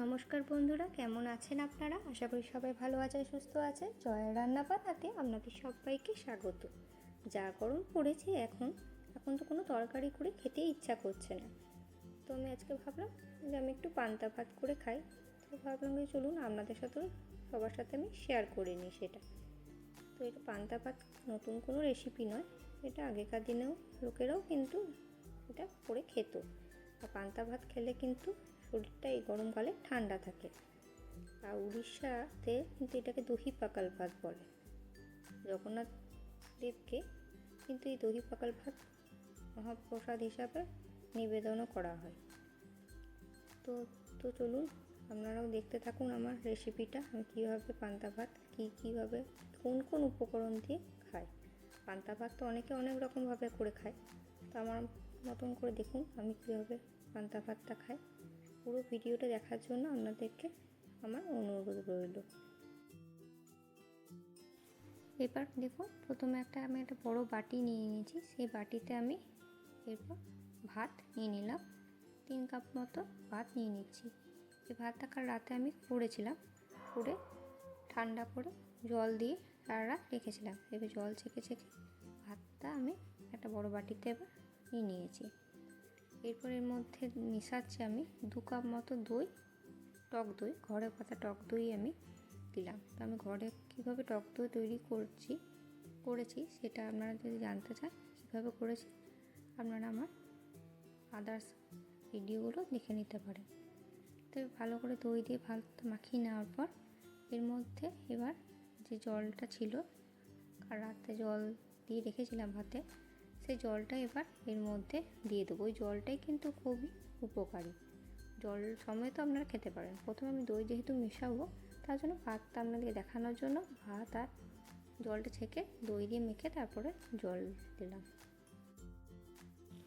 নমস্কার বন্ধুরা, কেমন আছেন আপনারা? আশা করি সবাই ভালো আছে, সুস্থ আছে। জয়ের রান্না বান্নাতে আপনাদের সবাইকে স্বাগত। যা গরম পড়েছে এখন এখন তো কোনো তরকারি করে খেতে ইচ্ছা করছে না। তো আমি আজকে ভাবলাম যে আমি একটু পান্তা ভাত করে খাই। তো ভাবলাম যে চলুন আপনাদের সাথেও সবার সাথে আমি শেয়ার করে নিই সেটা। তো এটা পান্তা ভাত নতুন কোনো রেসিপি নয়, এটা আগেকার দিনেও, লোকেরাও কিন্তু এটা করে খেত। আর পান্তা ভাত খেলে কিন্তু শরীরটা এই গরমকালে ঠান্ডা থাকে। আর উড়িষ্যাতে কিন্তু এটাকে দহি পাকাল ভাত বলে। জগন্নাথ দেবকে কিন্তু এই দহি পাকাল ভাত মহাপ্রসাদ হিসাবে নিবেদনও করা হয়। তো তো চলুন, আপনারাও দেখতে থাকুন আমার রেসিপিটা আমি কীভাবে পান্তা ভাত, কী, কীভাবে, কোন কোন উপকরণ দিয়ে খাই। পান্তা ভাত তো অনেকে অনেক রকমভাবে করে খায়। তো আমার মতন করে দেখুন আমি কীভাবে পান্তা ভাতটা খাই। পুরো ভিডিওটা দেখার জন্য আপনাদেরকে আমার অনুরোধ রইল। এবার দেখুন, প্রথমে একটা আমি একটা বড় বাটি নিয়ে নিয়েছি। সেই বাটিতে আমি এরপর ভাত নিয়ে নিলাম। তিন কাপ মতো ভাত নিয়ে নিচ্ছি। এই ভাতটা কাল রাতে আমি করেছিলাম। করে ঠান্ডা করে জল দিয়ে সারা রাত রেখেছিলাম। এবার জল ছেঁকে ছেঁকে ভাতটা আমি একটা বড় বাটিতে এবার নিয়ে নিয়েছি। এরপর এর মধ্যে মিশাচ্ছি আমি দু কাপ মতো দই, টক দই, ঘরে পাতা টক দই আমি দিলাম। তো আমি ঘরে কীভাবে টক দই তৈরি করছি, করেছি সেটা আপনারা যদি জানতে চান, কীভাবে করেছি আপনারা আমার আদার্স ভিডিওগুলো দেখে নিতে পারেন। তো ভালো করে দই দিয়ে ভালো মাখিয়ে নেওয়ার পর এর মধ্যে এবার যে জলটা ছিল, আর রাতে জল দিয়ে রেখেছিলাম ভাতে সেই জলটা এবার এর মধ্যে দিয়ে দেবো। ওই জলটাই কিন্তু খুবই উপকারী। জল সময় তো আপনারা খেতে পারেন। প্রথমে আমি দই যেহেতু মেশাবো, তার জন্য ভাতটা আপনাদেরকে দেখানোর জন্য ভাত আর জলটা ছেঁকে দই দিয়ে মেখে তারপরে জল দিলাম।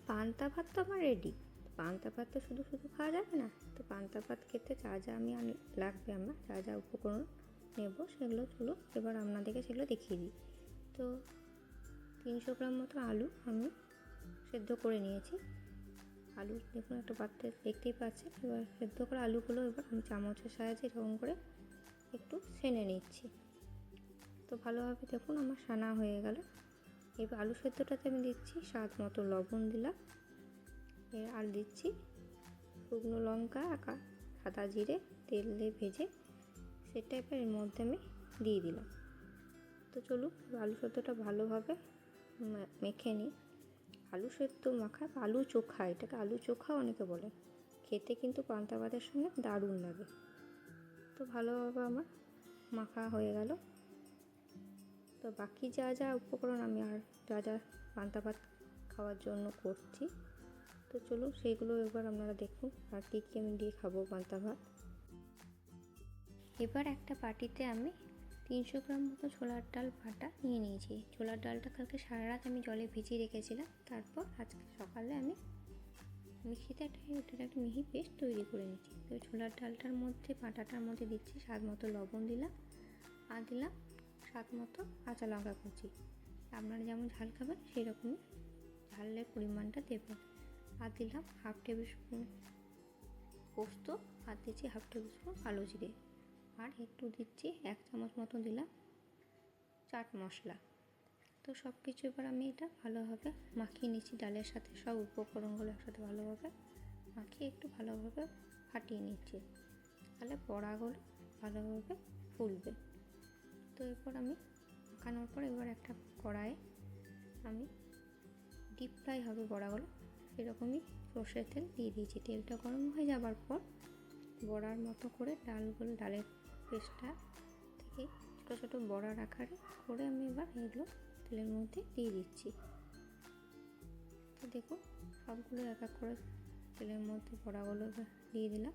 পান্তা ভাত তো আমার রেডি পান্তা ভাত তো শুধু শুধু খাওয়া যাবে না? তো পান্তা ভাত খেতে যা যা আমি, লাগবে আমার, যা যা উপকরণ নেব, সেগুলো চলো এবার আপনাদেরকে সেগুলো দেখিয়ে দিই। তো তিনশো গ্রাম মতো আলু আমি সেদ্ধ করে নিয়েছি। আলু দেখুন একটা পাত্রে দেখতেই পাচ্ছেন। এবার সেদ্ধ করা আলুগুলো এবার আমি চামচের সাহায্যে এরকম করে একটু সেনে নিচ্ছি। তো ভালোভাবে দেখুন আমার সানা হয়ে গেল। এবার আলু সেদ্ধটাতে আমি দিচ্ছি স্বাদ মতো লবণ দিলাম। এর আর দিচ্ছি শুকনো লঙ্কা, আঁকা, সাদা জিরে, তেল দিয়ে ভেজে সেটা এবার এর মধ্যে আমি দিয়ে দিলাম। তো চলুন আলু সেদ্ধটা ভালোভাবে মেখে নিই। আলু সেদ্ধ মাখা, আলু চোখা, এটাকে আলু চোখা অনেকে বলে। খেতে কিন্তু পান্তা ভাতের সঙ্গে দারুণ লাগে। তো ভালোভাবে আমার, মাখা হয়ে গেল। তো বাকি যা যা উপকরণ আমি আর যা যা পান্তা ভাত খাওয়ার জন্য করছি, তো চলুন সেইগুলো এবার আপনারা দেখুন আর কী কী আমি দিয়ে খাব পান্তা ভাত এবার একটা বাটিতে আমি তিনশো গ্রাম মতো ছোলার ডাল বাটা নিয়ে নিয়েছি। ছোলার ডালটা কালকে সারা রাত আমি জলে ভিজিয়ে রেখেছিলাম। তারপর আজকে সকালে আমি মিক্সিতে একটা এটার একটা মিহি পেস্ট তৈরি করে নিচ্ছি তো ছোলার ডালটার মধ্যে, বাটাটার মধ্যে দিচ্ছি স্বাদ মতো লবণ দিলাম আর দিলাম স্বাদ মতো কাঁচা লঙ্কা কুচি। আপনারা যেমন ঝাল খাবেন সেই রকমই ঝালের পরিমাণটা দেবেন। আর দিলাম হাফ টেবিল স্পুন পোস্ত আর দিচ্ছি হাফ টেবিল স্পুন কালো জিরে। আর একটু দিচ্ছি, এক চামচ মতো দিলাম চাট মশলা। তো সব কিছু এবার আমি এটা ভালোভাবে মাখিয়ে নিচ্ছি ডালের সাথে, সব উপকরণগুলো একসাথে ভালোভাবে মাখিয়ে একটু ভালোভাবে ফাটিয়ে নিচ্ছি। তাহলে বড়াগুলো ভালোভাবে ফুলবে। তো এরপর আমি মাখানোর পর এবার একটা কড়াইয়ে আমি ডিপ ফ্রাই হবে বড়াগুলো, সেরকমই সর্ষের তেল দিয়ে দিয়েছি। তেলটা গরম হয়ে যাবার পর বড়ার মতো করে ডালগুলো, ডালের পেস্টটা থেকে ছোটো ছোটো বড়ার আকারে করে আমি এবার এগুলো তেলের মধ্যে দিয়ে দিচ্ছি। তো দেখুন, সবগুলো এক এক করে তেলের মধ্যে বড়াগুলো দিয়ে দিলাম।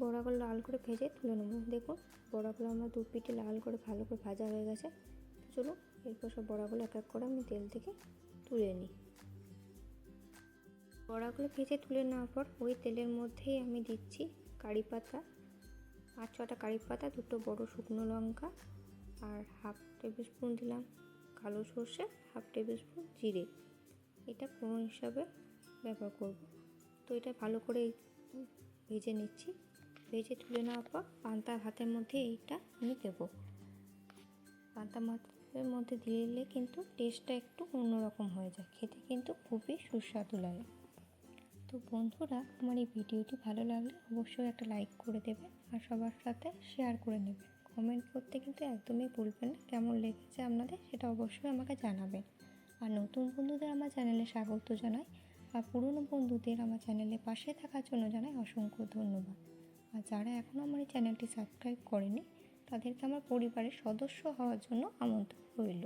বড়াগুলো লাল করে ভেজে তুলে নেব। দেখুন, বড়াগুলো আমার দু পিঠে লাল করে ভালো করে ভাজা হয়ে গেছে। চলুন, এরপর সব বড়াগুলো এক এক করে আমি তেল থেকে তুলে নিই। বড়াগুলো ভেজে তুলে নেওয়ার পর ওই তেলের মধ্যেই আমি দিচ্ছি কারি পাতা। পাঁচ ছটা কারি পাতা, দুটো বড় শুকনো লঙ্কা আর হাফ টেবিল স্পুন দিলাম কালো সর্ষে, হাফ টেবিল স্পুন জিরে। এটা ফোড়ন হিসাবে ব্যবহার করব। তো এটা ভালো করে ভেজে নিচ্ছি। ভেজে তুলে নেওয়ার পর পান্তা ভাতের মধ্যে এইটা আমি দেবো পান্তা ভাতের মধ্যে দিলে কিন্তু টেস্টটা একটু অন্যরকম হয়ে যায়। খেতে কিন্তু খুবই সুস্বাদু লাগে। তো বন্ধুরা, আমার এই ভিডিওটি ভালো লাগলে অবশ্যই একটা লাইক করে দেবে আর সবার সাথে শেয়ার করে নেবে। কমেন্ট করতে কিন্তু একদমই ভুলবেন না, কেমন লেগেছে আপনাদের সেটা অবশ্যই আমাকে জানাবেন। আর নতুন বন্ধুদের আমার চ্যানেলে স্বাগত জানাই, আর পুরনো বন্ধুদের আমার চ্যানেলে পাশে থাকার জন্য জানাই অসংখ্য ধন্যবাদ। আর যারা এখনও আমার এই চ্যানেলটি সাবস্ক্রাইব করেনি, তাদেরকে আমার পরিবারের সদস্য হওয়ার জন্য আমন্ত্রণ রইল।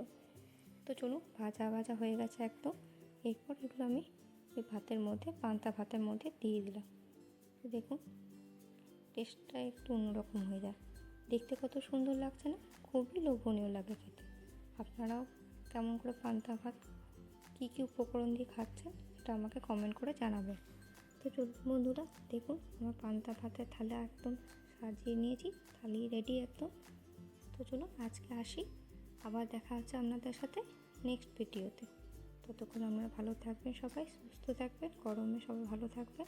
তো চলুন, ভাজা ভাজা হয়ে গেছে একদম। এরপর এগুলো আমি ওই ভাতের মধ্যে, পান্তা ভাতের মধ্যে দিয়ে দিলাম। দেখুন টেস্টটা একটু অন্যরকম হয়ে যায়। দেখতে কত সুন্দর লাগছে না? খুবই লোভনীয় লাগে খেতে। আপনারাও কেমন করে পান্তা ভাত কী কী উপকরণ দিয়ে খাচ্ছেন, সেটা আমাকে কমেন্ট করে জানাবেন। তো চলুন বন্ধুরা, দেখুন, আমার পান্তা ভাতের থালা একদম সাজিয়ে নিয়েছি, থালি রেডি একদম। তো চলুন আজকে আসি, আবার দেখা হচ্ছে আপনাদের সাথে নেক্সট ভিডিওতে ততক্ষণ আপনারা ভালো থাকবেন সবাই, সুস্থ থাকবেন, গরমে সবাই ভালো থাকবেন।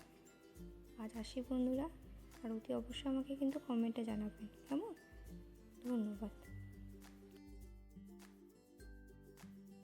আজ আসি বন্ধুরা, আর অতি অবশ্যই আমাকে কিন্তু কমেন্টে জানাবেন, কেমন? ধন্যবাদ।